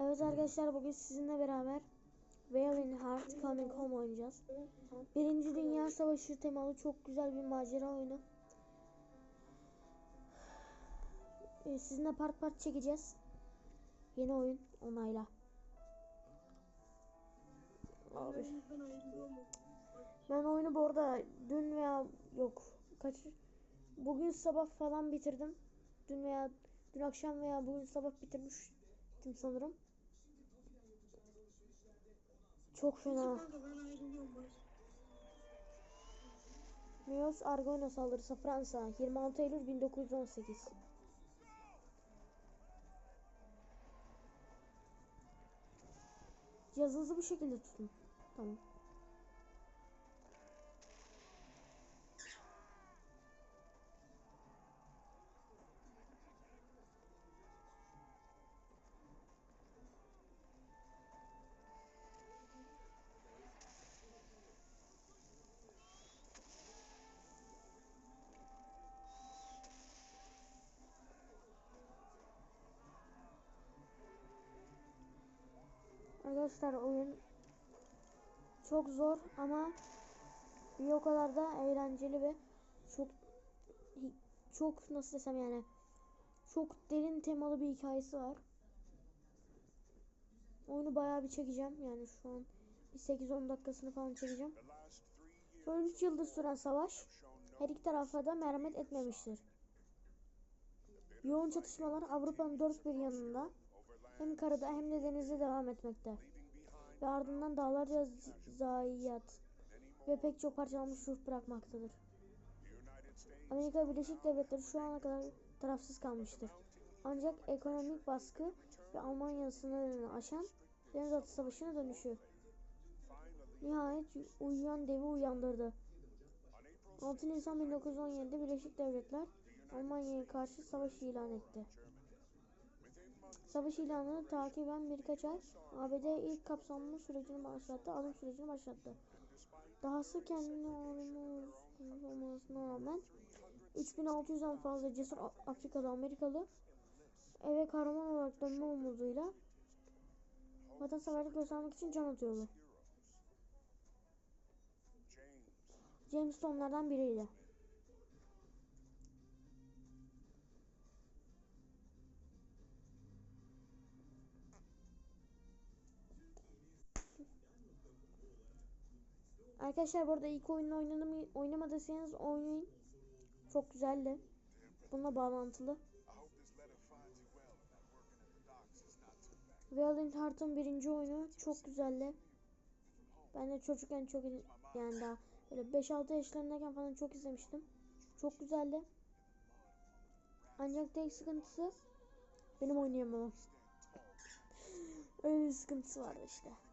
Evet arkadaşlar bugün sizinle beraber Wailing Heart Coming Home oynayacağız. Birinci Dünya Savaşı temalı çok güzel bir macera oyunu. Ee, sizinle part part çekeceğiz. Yeni oyun onayla. Abi. Ben oyunu bu arada dün veya yok kaç bugün sabah falan bitirdim. Dün veya dün akşam veya bugün sabah bitirmiştim sanırım. Çok fena. Mios Argono saldırısı Fransa 26 Eylül 1918. Cihazınızı bu şekilde tutun. Tamam. Arkadaşlar oyun çok zor ama bir o kadar da eğlenceli ve çok çok nasıl desem yani çok derin temalı bir hikayesi var. Oyunu bayağı bir çekeceğim yani şu an bir 8-10 dakikasını falan çekeceğim. Son 3 yıldır süren savaş her iki tarafa da merhamet etmemiştir. Yoğun çatışmalar Avrupa'nın dört bir yanında hem karada hem de denizde devam etmekte. Ve ardından dağlarca zayiat ve pek çok parçalanmış ruh bırakmaktadır. Amerika Birleşik Devletleri şu ana kadar tarafsız kalmıştır. Ancak ekonomik baskı ve Almanya sınırını aşan Denizaltı Savaşı'na dönüşü. Nihayet uyuyan devi uyandırdı. 6 Nisan 1917'de Birleşik Devletler Almanya'ya karşı savaş ilan etti. Savaş ilanını takiben birkaç ay ABD ilk kapsamlı sürecini başlattı, alım sürecini başlattı. Dahası kendini olmasına rağmen 3600'den fazla cesur Afrikalı Amerikalı eve kahraman olarak dönme umuduyla vatanseverlik göstermek için can atıyordu. James de onlardan biriydi. Arkadaşlar burada ilk oyunu oynadım, oynamadıysanız oynayın. Çok güzeldi. Bununla bağlantılı. Valiant Heart'ın birinci oyunu çok güzeldi. Ben de çocukken çok yani daha böyle 5-6 yaşlarındayken falan çok izlemiştim. Çok güzeldi. Ancak tek sıkıntısı benim oynayamamam. Öyle bir sıkıntısı vardı işte.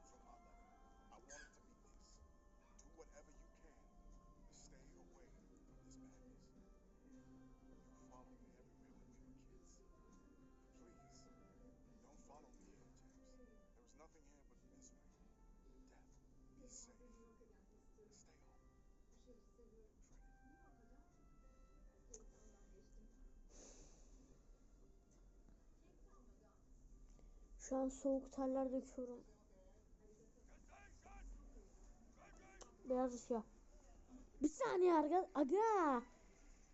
Şu an soğuk terler döküyorum. Beyaz ışığa. Bir saniye arka aga.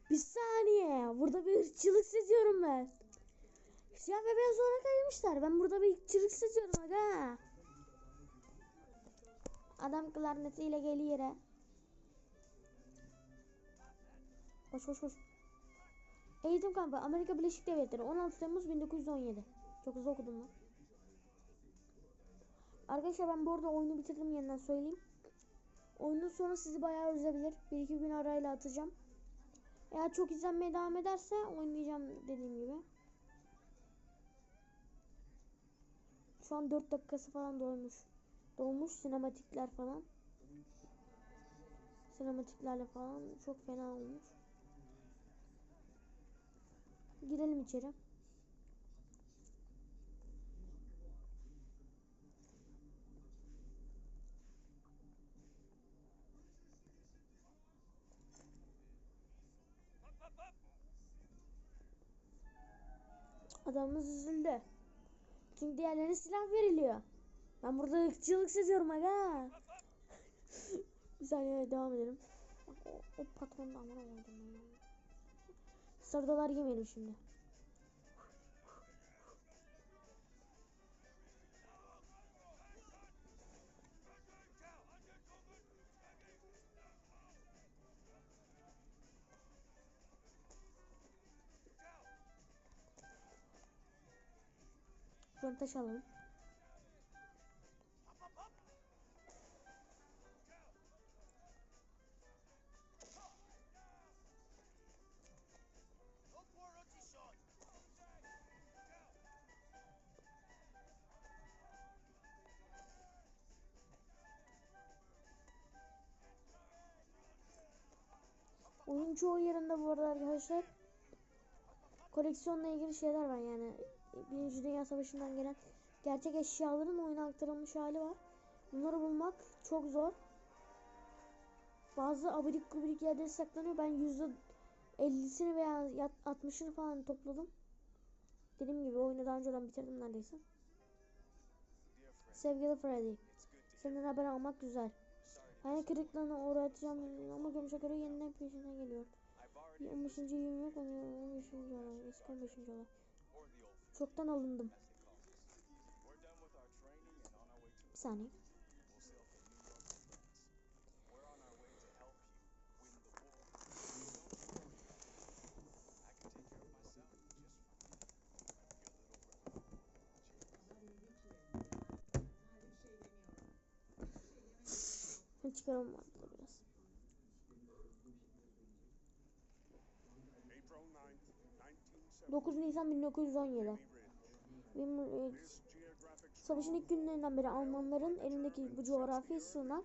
Bir saniye. Burada bir ırkçılık seziyorum ben. Siyah ve beyaz olarak ayırmışlar. Ben burada bir ırkçılık seziyorum aga. Adam klarnetiyle geliyor yere. Koş koş koş. Eğitim kampı Amerika Birleşik Devletleri 16 Temmuz 1917. Çok hızlı okudum lan. Arkadaşlar ben bu arada oyunu bitirdim yeniden söyleyeyim. Oyunun sonu sizi bayağı üzebilir. Bir iki gün arayla atacağım. Eğer çok izlenmeye devam ederse oynayacağım dediğim gibi. Şu an 4 dakikası falan dolmuş. Dolmuş sinematikler falan. Sinematiklerle falan çok fena olmuş. Girelim içeri. Adamımız üzüldü. Çünkü diğerlerine silah veriliyor. Ben burada ırkçılık seziyorum aga. bir saniye devam edelim. O, o patron da aman aman. Sarıdalar yemeyelim şimdi. Taş alalım. Oyun çoğu yerinde bu arada arkadaşlar koleksiyonla ilgili şeyler var yani Birinci Dünya Savaşı'ndan gelen gerçek eşyaların oyuna aktarılmış hali var. Bunları bulmak çok zor. Bazı abidik gubidik yerlere saklanıyor. Ben yüzde 50'sini veya yat- 60'ını falan topladım. Dediğim gibi oyunu daha önceden bitirdim neredeyse. Sevgili Freddy, senden haber almak güzel. Yani kırıklığına uğratacağım ama görünüşe göre yeniden peşinden geliyor. 15. yıl yok, 15. olay, eski 15. olay. Çoktan alındım. Bir saniye. Ben çıkaralım 9 Nisan 1917. Benim, e, This geographic savaşın ilk günlerinden beri Almanların elindeki bu coğrafi sığınak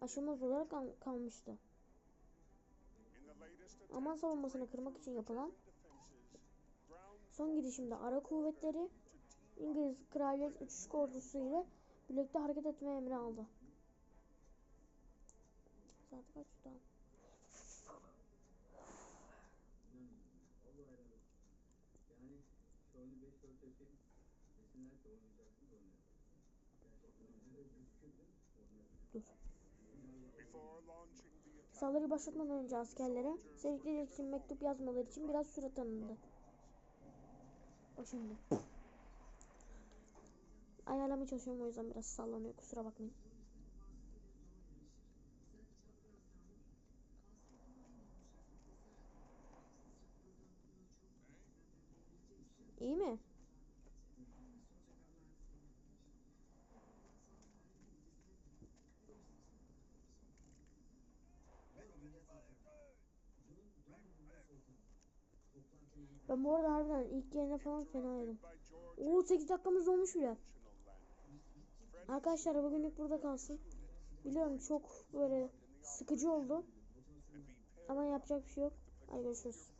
aşılmaz olarak kal- kalmıştı. Alman savunmasını kırmak için yapılan son girişimde ara kuvvetleri İngiliz Kraliyet Uçuş Ordusu ile birlikte hareket etme emri aldı. Saat kaç şu an? Dur. before launching the attack. Saldırıyı başlatmadan önce askerlere sevdikleri için mektup yazmaları için biraz süre tanındı. Bak şimdi. Ayarlamaya çalışıyorum o yüzden biraz sallanıyor kusura bakmayın. İyi mi? Ben bu arada harbiden ilk yerine falan. By George Oo 8 dakikamız olmuş bile. Arkadaşlar bugünlük burada kalsın. Biliyorum çok böyle sıkıcı oldu. Ama yapacak bir şey yok. Hadi görüşürüz.